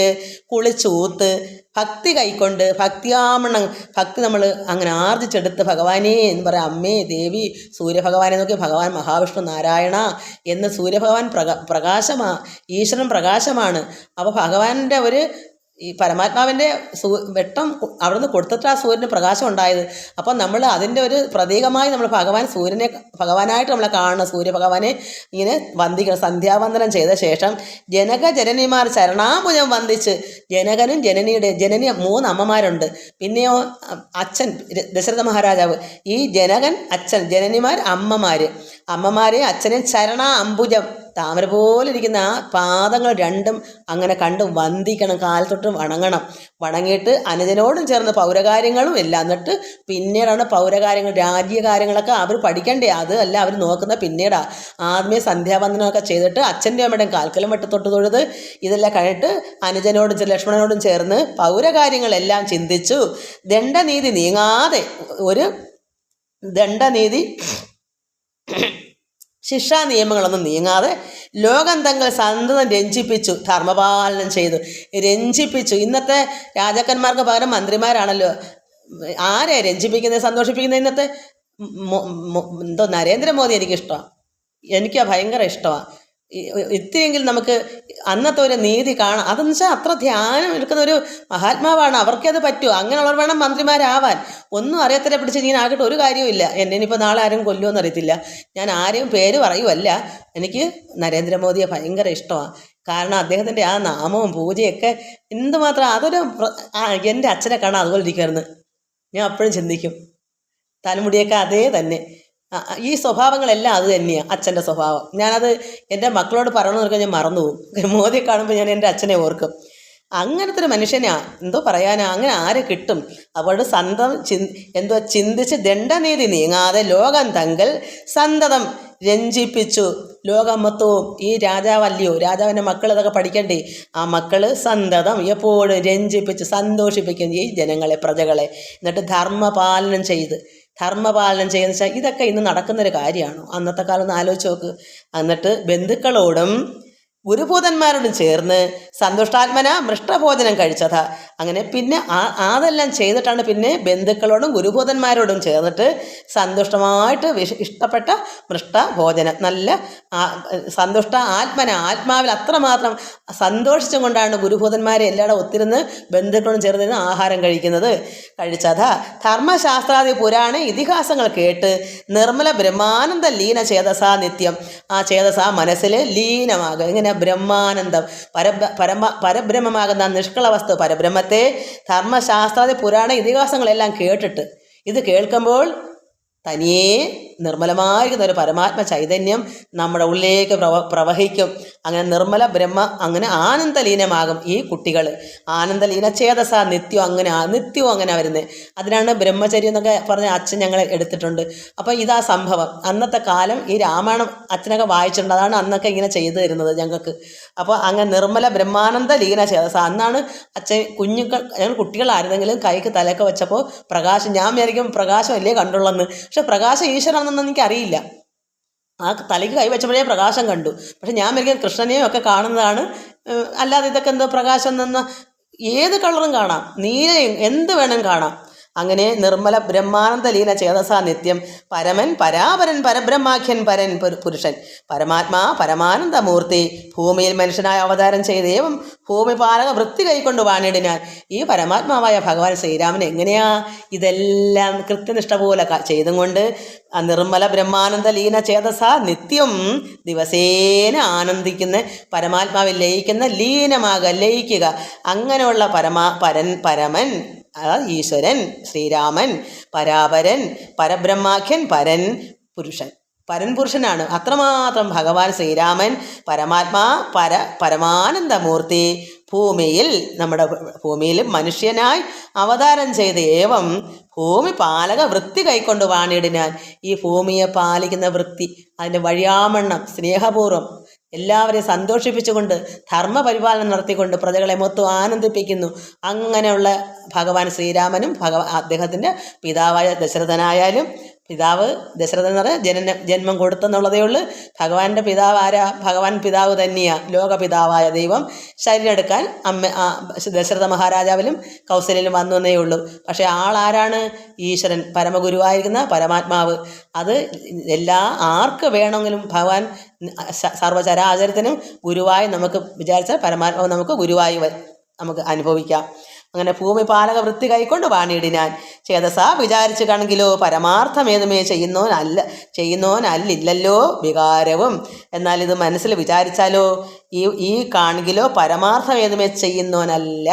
കുളിച്ചൂത്ത് ഭക്തി കൈക്കൊണ്ട് ഭക്തിയാമണം ഭക്തി നമ്മൾ അങ്ങനെ ആർജിച്ചെടുത്ത് ഭഗവാനേ എന്ന് പറയാം അമ്മേ ദേവി സൂര്യഭഗവാനെ നോക്കി ഭഗവാൻ മഹാവിഷ്ണു നാരായണ എന്ന് സൂര്യഭഗവാൻ പ്രകാ പ്രകാശമാ ഈശ്വരൻ പ്രകാശമാണ്. അപ്പോൾ ഭഗവാന്റെ ഒരു ഈ പരമാത്മാവിന്റെ സൂ വെട്ടം അവിടുന്ന് കൊടുത്തിട്ട് ആ സൂര്യന് പ്രകാശം ഉണ്ടായത്. അപ്പം നമ്മൾ അതിന്റെ ഒരു പ്രതീകമായി നമ്മൾ ഭഗവാൻ സൂര്യനെ ഭഗവാനായിട്ട് നമ്മളെ കാണുന്ന സൂര്യഭഗവാനെ ഇങ്ങനെ വന്ദിക്കണം. സന്ധ്യാവന്ദനം ചെയ്ത ശേഷം ജനക ജനനിമാർ ചരണാഭുജം വന്ദിച്ച് ജനകനും ജനനിയുടെ ജനനി മൂന്ന് അമ്മമാരുണ്ട്. പിന്നെയോ അച്ഛൻ ദശരഥ മഹാരാജാവ്. ഈ ജനകൻ അച്ഛൻ ജനനിമാർ അമ്മമാർ അമ്മമാരെ അച്ഛനെ ചരണ അംബുജം. താമര പോലെ ഇരിക്കുന്ന ആ പാദങ്ങൾ രണ്ടും അങ്ങനെ കണ്ട് വന്ദിക്കണം കാൽ തൊട്ട് വണങ്ങണം. വണങ്ങിയിട്ട് അനുജനോടും ചേർന്ന് പൗരകാര്യങ്ങളും എല്ലാം എന്നിട്ട് പിന്നീടാണ് പൗരകാര്യങ്ങൾ രാജ്യകാര്യങ്ങളൊക്കെ അവർ പഠിക്കണ്ടേ? അത് അല്ല അവർ നോക്കുന്ന പിന്നീടാ. ആദ്യമേ സന്ധ്യാവന്ദനമൊക്കെ ചെയ്തിട്ട് അച്ഛന്റെ അമ്മയുടെയും കാൽക്കലം വെട്ടത്തൊട്ട് തൊഴുത് ഇതെല്ലാം കഴിഞ്ഞിട്ട് അനുജനോടും ലക്ഷ്മണനോടും ചേർന്ന് പൗരകാര്യങ്ങളെല്ലാം ചിന്തിച്ചു. ദണ്ഡനീതി നീങ്ങാതെ ഒരു ദണ്ഡനീതി ശിക്ഷാ നിയമങ്ങളൊന്നും നീങ്ങാതെ ലോകം തങ്ങൾ സന്തതം രഞ്ജിപ്പിച്ചു ധർമ്മപാലനം ചെയ്തു. രഞ്ജിപ്പിച്ചു. ഇന്നത്തെ രാജാക്കന്മാർക്ക് പകരം മന്ത്രിമാരാണല്ലോ. ആരെ രഞ്ജിപ്പിക്കുന്നത് സന്തോഷിപ്പിക്കുന്നത് ഇന്നത്തെ? എന്തോ നരേന്ദ്രമോദി എനിക്കിഷ്ടമാണ് എനിക്ക് ഭയങ്കര ഇഷ്ടമാണ് ഇത്തിരിയെങ്കിലും നമുക്ക് അന്നത്തെ ഒരു നീതി കാണാം. അതെന്ന് വെച്ചാൽ അത്ര ധ്യാനം എടുക്കുന്ന ഒരു മഹാത്മാവാണ്. അവർക്കത് പറ്റുമോ അങ്ങനെയുള്ളവർ വേണം മന്ത്രിമാരാവാൻ. ഒന്നും അറിയത്തില്ല പിടിച്ച് ഇങ്ങനെ ആകട്ടെ ഒരു കാര്യവുമില്ല എന്നെ ഇനിയിപ്പോൾ നാളെ ആരും കൊല്ലുമെന്ന് അറിയത്തില്ല. ഞാൻ ആരെയും പേര് പറയുമല്ല എനിക്ക് നരേന്ദ്രമോദിയെ ഭയങ്കര ഇഷ്ടമാണ് കാരണം അദ്ദേഹത്തിന്റെ ആ നാമവും പൂജയൊക്കെ എന്തുമാത്രം അതൊരു എന്റെ അച്ഛനെ കാണാൻ അതുപോലെ ഇരിക്കുമായിരുന്നു ഞാൻ അപ്പോഴും ചിന്തിക്കും. തലമുടിയൊക്കെ അതേ തന്നെ. ഈ സ്വഭാവങ്ങളെല്ലാം അത് തന്നെയാണ് അച്ഛന്റെ സ്വഭാവം. ഞാനത് എന്റെ മക്കളോട് പറയണമെന്ന് പറഞ്ഞാൽ ഞാൻ മറന്നു പോകും മോദിയെ കാണുമ്പോൾ ഞാൻ എന്റെ അച്ഛനെ ഓർക്കും. അങ്ങനത്തെ ഒരു മനുഷ്യനാ എന്തോ പറയാനാ അങ്ങനെ ആരെ കിട്ടും? അവളുടെ സന്തം ചിന് എന്തോ ചിന്തിച്ച് ദണ്ഡനീതി നീങ്ങാതെ ലോകം തങ്കൽ സന്തതം രഞ്ജിപ്പിച്ചു. ലോകം മൊത്തവും ഈ രാജാവല്ലയോ രാജാവിന്റെ മക്കൾ ഇതൊക്കെ പഠിക്കണ്ടേ? ആ മക്കൾ സന്തതം എപ്പോഴും രഞ്ജിപ്പിച്ച് സന്തോഷിപ്പിക്കും ഈ ജനങ്ങളെ പ്രജകളെ. എന്നിട്ട് ധർമ്മപാലനം ചെയ്ത് ധർമ്മപാലനം ചെയ്യുന്ന വെച്ചാൽ ഇതൊക്കെ ഇന്ന് നടക്കുന്നൊരു കാര്യമാണോ? അന്നത്തെ കാലം ഒന്ന് ആലോചിച്ച് നോക്ക്. എന്നിട്ട് ബന്ധുക്കളോടും ഗുരുഭൂതന്മാരോടും ചേർന്ന് സന്തുഷ്ടാത്മന മൃഷ്ടഭോജനം കഴിച്ചത്. അങ്ങനെ പിന്നെ ആ അതെല്ലാം ചെയ്തിട്ടാണ് പിന്നെ ബന്ധുക്കളോടും ഗുരുഭൂതന്മാരോടും ചേർന്നിട്ട് സന്തുഷ്ടമായിട്ട് വിഷ ഇഷ്ടപ്പെട്ട മൃഷ്ടഭോജനം. നല്ല സന്തുഷ്ട ആത്മന ആത്മാവിൽ അത്രമാത്രം സന്തോഷിച്ചും കൊണ്ടാണ് ഗുരുഭൂതന്മാരെ എല്ലാവരും ഒത്തിരുന്ന് ബന്ധുക്കളോടും ചേർന്നിരുന്ന് ആഹാരം കഴിക്കുന്നത് കഴിച്ചത. ധർമ്മശാസ്ത്രാദി പുരാണ ഇതിഹാസങ്ങൾ കേട്ട് നിർമ്മല ബ്രഹ്മാനന്ദ ലീന ചേതസാ നിത്യം. ആ ചേതസാ മനസ്സിൽ ലീനമാകുക. ഇങ്ങനെ ബ്രഹ്മാനന്ദം പര പരമ പരബ്രഹ്മമാകുന്ന നിഷ്കള വസ്തു പരബ്രഹ്മത്തെ ധർമ്മശാസ്ത്രാദി പുരാണ ഇതിഹാസങ്ങളെല്ലാം കേട്ടിട്ട് ഇത് കേൾക്കുമ്പോൾ തനിയെ നിർമ്മലമായിരിക്കുന്ന ഒരു പരമാത്മ ചൈതന്യം നമ്മുടെ ഉള്ളിലേക്ക് പ്രവ പ്രവഹിക്കും. അങ്ങനെ നിർമ്മല ബ്രഹ്മ അങ്ങനെ ആനന്ദലീനമാകും ഈ കുട്ടികൾ ആനന്ദലീന ചേതസ നിത്യം അങ്ങനെ നിത്യവും അങ്ങനെ വരുന്നത് അതിനാണ് ബ്രഹ്മചര്യം എന്നൊക്കെ പറഞ്ഞ അച്ഛൻ ഞങ്ങൾ എടുത്തിട്ടുണ്ട്. അപ്പോൾ ഇതാ സംഭവം. അന്നത്തെ കാലം ഈ രാമായണം അച്ഛനൊക്കെ വായിച്ചിട്ടുണ്ട്. അതാണ് അന്നൊക്കെ ഇങ്ങനെ ചെയ്തു തരുന്നത് ഞങ്ങൾക്ക്. അപ്പോൾ അങ്ങനെ നിർമ്മല ബ്രഹ്മാനന്ദ ലീന ചേതസ. അന്നാണ് അച്ഛൻ കുഞ്ഞുങ്ങൾ ഞങ്ങൾ കുട്ടികളായിരുന്നെങ്കിലും കൈക്ക് തലയൊക്കെ വെച്ചപ്പോൾ പ്രകാശം ഞാൻ വിചാരിക്കും പ്രകാശമല്ലേ കണ്ടുള്ളെന്ന്. പക്ഷെ പ്രകാശം ഈശ്വരനെന്നൊന്നും എനിക്കറിയില്ല. ആ തലയ്ക്ക് കൈവച്ചപ്പോഴേ പ്രകാശം കണ്ടു. പക്ഷെ ഞാൻ വിചാരിക്കും കൃഷ്ണനെയും ഒക്കെ കാണുന്നതാണ്. അല്ലാതെ ഇതൊക്കെ എന്തോ പ്രകാശം നിന്ന് ഏത് കളറും കാണാം. നീലയും എന്ത് വേണം കാണാം. അങ്ങനെ നിർമ്മല ബ്രഹ്മാനന്ദലീന ലീന ചേതസ നിത്യം. പരമൻ പരാപരൻ പരബ്രഹ്മാഖ്യൻ പരൻ പുരുഷൻ. പരമാത്മാ പരമാനന്ദമൂർത്തി. ഭൂമിയിൽ മനുഷ്യനായ അവതാരം ചെയ്തേവം ഭൂമി പാലക വൃത്തി കൈക്കൊണ്ട് വാണിടിനാൻ. ഈ പരമാത്മാവായ ഭഗവാൻ ശ്രീരാമൻ എങ്ങനെയാ ഇതെല്ലാം കൃത്യനിഷ്ഠ പോലെ ചെയ്തും കൊണ്ട് നിർമ്മല ബ്രഹ്മാനന്ദലീന ലീന ചേതസ നിത്യം ദിവസേന ആനന്ദിക്കുന്ന പരമാത്മാവിൽ ലയിക്കുന്ന ലീനമാകുക ലയിക്കുക അങ്ങനെയുള്ള പരമാ പരൻ പരമൻ ഈശ്വരൻ ശ്രീരാമൻ പരാപരൻ പരബ്രഹ്മാഖ്യൻ പരൻ പുരുഷൻ. പരൻ പുരുഷനാണ്. അത്രമാത്രം ഭഗവാൻ ശ്രീരാമൻ പരമാത്മാ പര പരമാനന്ദമൂർത്തി. ഭൂമിയിൽ നമ്മുടെ ഭൂമിയിൽ മനുഷ്യനായി അവതാരം ചെയ്ത് ഏവം ഭൂമി പാലക വൃത്തി കൈക്കൊണ്ട് വാണിയിടിനാൻ ഈ ഭൂമിയെ പാലിക്കുന്ന വൃത്തി അതിന്റെ വഴിയാമണ്ണം സ്നേഹപൂർവം എല്ലാവരെയും സന്തോഷിപ്പിച്ചുകൊണ്ട് ധർമ്മപരിപാലനം നടത്തിക്കൊണ്ട് പ്രജകളെ മൊത്തം ആനന്ദിപ്പിക്കുന്നു. അങ്ങനെയുള്ള ഭഗവാൻ ശ്രീരാമനും ഭഗവാ അദ്ദേഹത്തിന്റെ പിതാവായ ദശരഥനായാലും പിതാവ് ദശരഥൻ എന്ന് പറഞ്ഞാൽ ജനന ജന്മം കൊടുത്തെന്നുള്ളതേ ഉള്ളൂ. ഭഗവാന്റെ പിതാവ് ആരാ? ഭഗവാൻ പിതാവ് തന്നെയാണ് ലോകപിതാവായ ദൈവം ശരീരം എടുക്കാൻ അമ്മ ദശരഥ മഹാരാജാവിലും കൗസല്യയിലും എന്നേ ഉള്ളൂ. പക്ഷേ ആളാരാണ്? ഈശ്വരൻ പരമഗുരുവായിരിക്കുന്ന പരമാത്മാവ്. അത് എല്ലാ ആർക്ക് വേണമെങ്കിലും ഭഗവാൻ സർവചരാചരത്തിനും ഗുരുവായി നമുക്ക് വിചാരിച്ചാൽ പരമാത്മാവ് നമുക്ക് ഗുരുവായി നമുക്ക് അനുഭവിക്കാം. അങ്ങനെ ഭൂമി പാലക വൃത്തി കൈക്കൊണ്ട് വാണിയിടിനാൻ ചേതസ വിചാരിച്ചു കാണെങ്കിലോ പരമാർത്ഥമേതുമേ ചെയ്യുന്നോനല്ല ചെയ്യുന്നോനല്ലില്ലല്ലോ വികാരവും. എന്നാൽ ഇത് മനസ്സിൽ വിചാരിച്ചാലോ ഈ ഈ കാണെങ്കിലോ പരമാർത്ഥമേതുമേ ചെയ്യുന്നോനല്ല.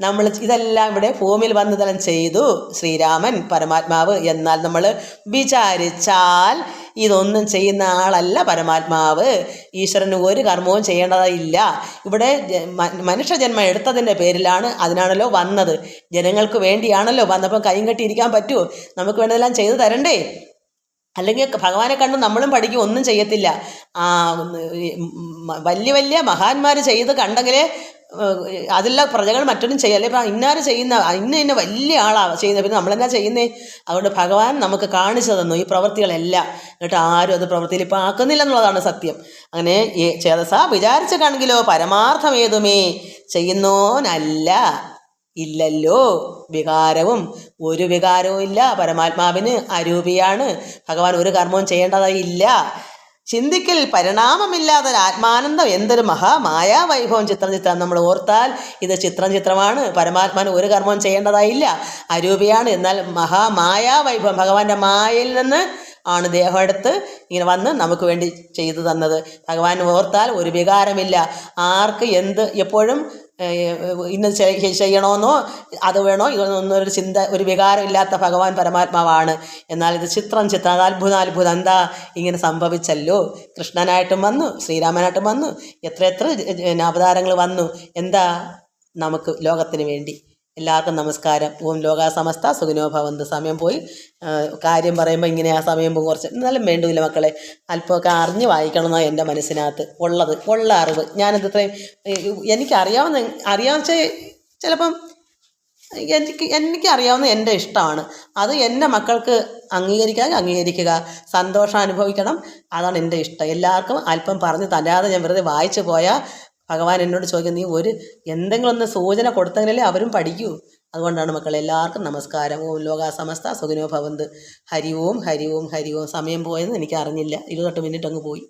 നമ്മൾ ഇതെല്ലാം ഇവിടെ ഭൂമിയിൽ വന്നു തലം ചെയ്തു ശ്രീരാമൻ പരമാത്മാവ് എന്നാൽ നമ്മൾ വിചാരിച്ചാൽ ഇതൊന്നും ചെയ്യുന്ന ആളല്ല പരമാത്മാവ്. ഈശ്വരന് ഒരു കർമ്മവും ചെയ്യേണ്ടതില്ല. ഇവിടെ മനുഷ്യജന്മം എടുത്തതിന്റെ പേരിലാണ് അതിനാണല്ലോ വന്നത്. ജനങ്ങൾക്ക് വേണ്ടിയാണല്ലോ വന്നപ്പോൾ കൈയും കെട്ടിയിരിക്കാൻ പറ്റുമോ? നമുക്ക് വേണ്ടതെല്ലാം ചെയ്തു തരണ്ടേ? അല്ലെങ്കിൽ ഭഗവാനെ കണ്ട് നമ്മളും പഠിക്കും ഒന്നും ചെയ്യത്തില്ല. വലിയ വലിയ മഹാന്മാർ ചെയ്ത് കണ്ടെങ്കിലേ അതില്ല പ്രജകൾ മറ്റൊന്നും ചെയ്യല്ലേ. ഇപ്പം ഇന്നാര് ചെയ്യുന്ന ഇന്ന ഇന്ന വലിയ ആളാണ് ചെയ്യുന്നത് പിന്നെ നമ്മളെന്നാ ചെയ്യുന്നേ? അതുകൊണ്ട് ഭഗവാൻ നമുക്ക് കാണിച്ചു തന്നു ഈ പ്രവൃത്തികളെല്ലാം. എന്നിട്ട് ആരും അത് പ്രവൃത്തിയിൽ ഇപ്പം ആക്കുന്നില്ല എന്നുള്ളതാണ് സത്യം. അങ്ങനെ ചേതസ വിചാരിച്ച കാണെങ്കിലോ പരമാർത്ഥം ഏതുമേ ചെയ്യുന്നോനല്ല. ഇല്ലല്ലോ. വികാരവും ഒരു വികാരവും ഇല്ല. പരമാത്മാവിന് അരൂപിയാണ്. ഭഗവാൻ ഒരു കർമ്മവും ചെയ്യേണ്ടതായി ഇല്ല. ചിന്തിക്കൽ പരിണാമമില്ലാത്ത ആത്മാനന്ദം എന്തൊരു മഹാമായ വൈഭവം ചിത്രം ചിത്രം നമ്മൾ ഓർത്താൽ ഇത് ചിത്രം ചിത്രമാണ് പരമാത്മാന് ഒരു കർമ്മവും ചെയ്യേണ്ടതായില്ല അരൂപിയാണ്. എന്നാൽ മഹാമായാ വൈഭവം ഭഗവാന്റെ മായയിൽ നിന്ന് ആണ് ദേഹം എടുത്ത് ഇങ്ങനെ വന്ന് നമുക്ക് വേണ്ടി ചെയ്തു തന്നത്. ഭഗവാൻ ഓർത്താൽ ഒരു വികാരമില്ല. ആർക്ക് എന്ത് എപ്പോഴും ഇന്ന് ചെയ്- ചെയ്യണമെന്നോ അത് വേണോ ഇതൊന്നും ഒരു ചിന്ത ഒരു വികാരമില്ലാത്ത ഭഗവാൻ പരമാത്മാവാണ്. എന്നാൽ ഇത് ചിത്രം ചിത്രം അത് അത്ഭുതം അത്ഭുതം എന്താ? ഇങ്ങനെ സംഭവിച്ചല്ലോ. കൃഷ്ണനായിട്ടും വന്നു ശ്രീരാമനായിട്ടും വന്നു എത്ര എത്ര അവതാരങ്ങൾ വന്നു. എന്താ? നമുക്ക് ലോകത്തിന് വേണ്ടി. എല്ലാവർക്കും നമസ്കാരം. ഓം ലോകാസമസ്ത സമസ്ത സുഖനോ ഭവന്ത്. സമയം പോയി. കാര്യം പറയുമ്പോൾ ഇങ്ങനെ ആ സമയം പോകും. കുറച്ച് എന്നാലും വേണ്ടൂല മക്കളെ. അല്പമൊക്കെ അറിഞ്ഞ് വായിക്കണമെന്നോ എന്റെ മനസ്സിനകത്ത് ഉള്ളത്. ഉള്ള അറിവ്. ഞാനത് ഇത്രയും എനിക്കറിയാവുന്ന അറിയാവുന്ന ചിലപ്പം എനിക്ക് എനിക്കറിയാവുന്ന എന്റെ ഇഷ്ടമാണ്. അത് എന്റെ മക്കൾക്ക് അംഗീകരിക്കാൻ അംഗീകരിക്കുക. സന്തോഷം അനുഭവിക്കണം. അതാണ് എന്റെ ഇഷ്ടം. എല്ലാവർക്കും അല്പം പറഞ്ഞ് തരാതെ ഞാൻ വെറുതെ വായിച്ചു പോയാൽ ഭഗവാൻ എന്നോട് ചോദിക്കും നീ ഒരു എന്തെങ്കിലും ഒന്ന് സൂചന കൊടുത്തെങ്കിലേ അവരും പഠിക്കൂ? അതുകൊണ്ടാണ് മക്കൾ എല്ലാവർക്കും നമസ്കാരം. ഓം ലോകാ സമസ്ത സുഖിനോ ഭവന്ത്. ഹരി ഓം ഹരി ഓം ഹരി ഓം. സമയം പോയെന്ന് എനിക്ക് അറിഞ്ഞില്ല ഇരുപത്തെട്ട് മിനിറ്റ് അങ്ങ് പോയി.